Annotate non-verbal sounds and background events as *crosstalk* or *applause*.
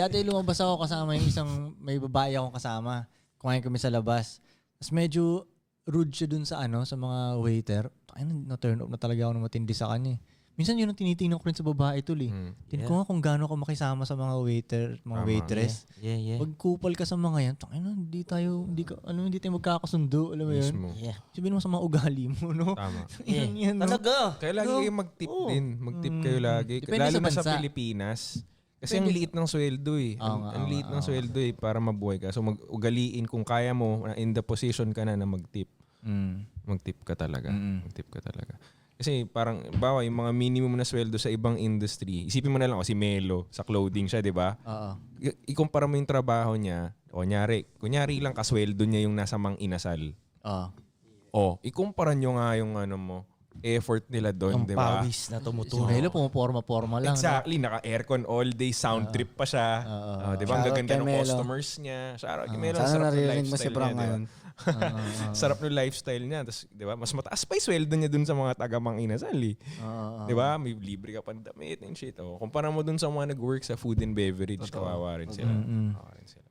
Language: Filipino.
dati lumabas ako kasama yung isang may babae akong kasama. Kumain kami sa labas. Tapos medyo rude siya dun sa ano, sa mga waiter. Ay, na-turn up na talaga ako ng matindi sa kanya. eh. Minsan yun ang tinitingnan ko rin sa babae tol eh. Mm. Tingnan ko nga kung gaano ako makisama sa mga waiter, mga Tama. waitress. Yeah, yeah. Pag kupal ka sa mga yan, tangina, hindi tayo, hindi ka, ano, hindi tayo magkakasundo, alam mo yun? Mismo. Yeah. Sabihin mo sa mga ugali mo, no? Tama. yeah. *laughs* Yan, yan, no? Talaga. Kaya lagi No. kayo mag-tip Oo. din. Mag-tip Mm. kayo lagi. Depende Lalo sa na sa bansa. Pilipinas. Kasi ang liit ng sweldo eh. Oo Ang, nga, ang oo liit nga, ng oo. sweldo eh para mabuhay ka. So mag-ugaliin kung kaya mo, na in the position ka na na mag-tip. Mm. Mag-tip ka talaga. Mm. Mag-tip ka talaga. Kasi parang, bawa yung mga minimum na sweldo sa ibang industry, isipin mo na lang, o si Melo, sa clothing siya, di ba? Oo. I- ikumpara mo yung trabaho niya, o kunyari, kunyari lang kasweldo niya yung nasa mang inasal. Oo. O, ikumpara nyo nga yung ano mo, effort nila doon, Ang di ba? pawis na Si tumutulo. Melo, pumaporma-porma lang. no? Exactly, naka-aircon all day, sound trip pa siya. Oo. Ah, di ba? Ang Shoutout gaganda kay ng Melo. customers niya. Shoutout kay Melo. Sana Sarap ng naririnig mo si lifestyle niya, di ba? ngayon. Sarap ng lifestyle niya. Tapos, di ba? Mas mataas pa yung sweldo niya dun sa mga taga-mang inasal, eh. Di ba? May libre ka pang damit and shit. Oh. Kumpara mo dun sa mga nag-work sa food and beverage, kawawa rin sila. Kawawa rin sila.